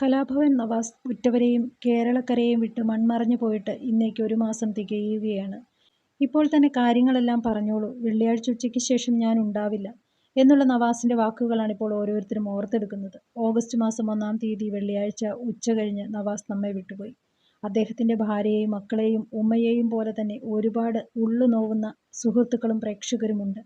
കലാഭവൻ നവാസ് ഉറ്റവരെയും കേരളക്കരയെയും വിട്ട് മൺമറഞ്ഞു പോയിട്ട് ഇന്നേക്ക് ഒരു മാസം തികയുകയാണ്. ഇപ്പോൾ തന്നെ കാര്യങ്ങളെല്ലാം പറഞ്ഞോളൂ, വെള്ളിയാഴ്ച ഉച്ചയ്ക്ക് ശേഷം ഞാൻ ഉണ്ടാവില്ല എന്നുള്ള നവാസിന്റെ വാക്കുകളാണ് ഇപ്പോൾ ഓരോരുത്തരും ഓർത്തെടുക്കുന്നത്. ഓഗസ്റ്റ് മാസം ഒന്നാം തീയതി വെള്ളിയാഴ്ച ഉച്ച കഴിഞ്ഞ് നവാസ് നമ്മെ വിട്ടുപോയി. അദ്ദേഹത്തിന്റെ ഭാര്യയെയും മക്കളെയും ഉമ്മയെയും പോലെ തന്നെ ഒരുപാട് ഉള്ളു നോവുന്ന സുഹൃത്തുക്കളും പ്രേക്ഷകരുമുണ്ട്.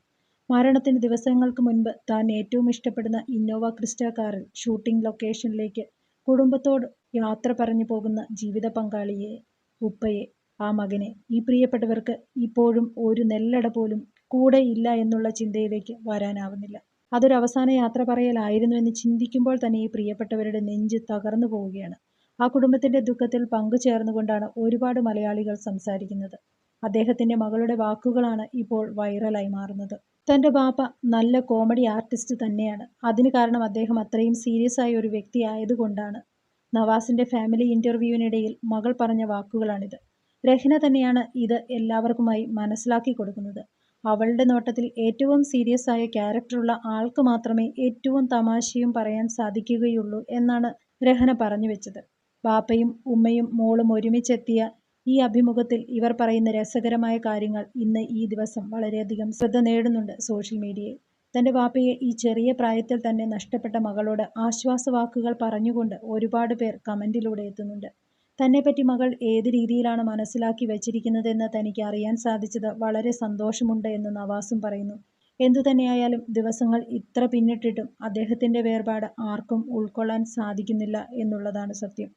മരണത്തിന് ദിവസങ്ങൾക്ക് മുൻപ് താൻ ഏറ്റവും ഇഷ്ടപ്പെടുന്ന ഇന്നോവ ക്രിസ്റ്റ കാറിൽ ഷൂട്ടിംഗ് ലൊക്കേഷനിലേക്ക് കുടുംബത്തോട് യാത്ര പറഞ്ഞു പോകുന്ന ജീവിത പങ്കാളിയെ ഉപ്പയെ, ആ മകനെ, ഈ പ്രിയപ്പെട്ടവർക്ക് ഇപ്പോഴും ഒരു നെല്ലട പോലും കൂടെ ഇല്ല എന്നുള്ള ചിന്തയിലേക്ക് വരാനാവുന്നില്ല. അതൊരു അവസാന യാത്ര പറയലായിരുന്നു എന്ന് ചിന്തിക്കുമ്പോൾ തന്നെ ഈ പ്രിയപ്പെട്ടവരുടെ നെഞ്ച് തകർന്നു പോവുകയാണ്. ആ കുടുംബത്തിന്റെ ദുഃഖത്തിൽ പങ്കുചേർന്നുകൊണ്ടാണ് ഒരുപാട് മലയാളികൾ സംസാരിക്കുന്നത്. അദ്ദേഹത്തിന്റെ മകളുടെ വാക്കുകളാണ് ഇപ്പോൾ വൈറലായി മാറുന്നത്. തന്റെ ബാപ്പ നല്ല കോമഡി ആർട്ടിസ്റ്റ് തന്നെയാണ്. അതിന് കാരണം അദ്ദേഹം അത്രയും സീരിയസ് ആയ ഒരു വ്യക്തി ആയതുകൊണ്ടാണ് നവാസിന്റെ ഫാമിലി ഇന്റർവ്യൂവിനിടയിൽ മകൾ പറഞ്ഞ വാക്കുകളാണിത്. രഹ്ന തന്നെയാണ് ഇത് എല്ലാവർക്കുമായി മനസ്സിലാക്കി കൊടുക്കുന്നത് അവളുടെ നോട്ടത്തിൽ ഏറ്റവും സീരിയസ് ആയ ക്യാരക്ടറുള്ള ആൾക്ക് മാത്രമേ ഏറ്റവും തമാശയും പറയാൻ സാധിക്കുകയുള്ളൂ എന്നാണ് രഹന പറഞ്ഞു വെച്ചത് ബാപ്പയും ഉമ്മയും മോളും ഒരുമിച്ചെത്തിയ ഈ അഭിമുഖത്തിൽ ഇവർ പറയുന്ന രസകരമായ കാര്യങ്ങൾ ഇന്ന് ഈ ദിവസം വളരെയധികം ശ്രദ്ധ നേടുന്നുണ്ട് സോഷ്യൽ മീഡിയയിൽ. തന്റെ വാപ്പയെ ഈ ചെറിയ പ്രായത്തിൽ തന്നെ നഷ്ടപ്പെട്ട മകളോട് ആശ്വാസവാക്കുകൾ പറഞ്ഞുകൊണ്ട് ഒരുപാട് പേർ കമന്റിലൂടെ എത്തുന്നുണ്ട്. തന്നെപ്പറ്റി മകൾ ഏത് രീതിയിലാണ് മനസ്സിലാക്കി വച്ചിരിക്കുന്നതെന്ന് തനിക്ക് അറിയാൻ സാധിച്ചത് വളരെ സന്തോഷമുണ്ട് എന്ന് നവാസും പറയുന്നു. എന്തുതന്നെയായാലും ദിവസങ്ങൾ ഇത്ര പിന്നിട്ടിട്ടും അദ്ദേഹത്തിന്റെ വേർപാട് ആർക്കും ഉൾക്കൊള്ളാൻ സാധിക്കുന്നില്ല എന്നുള്ളതാണ് സത്യം.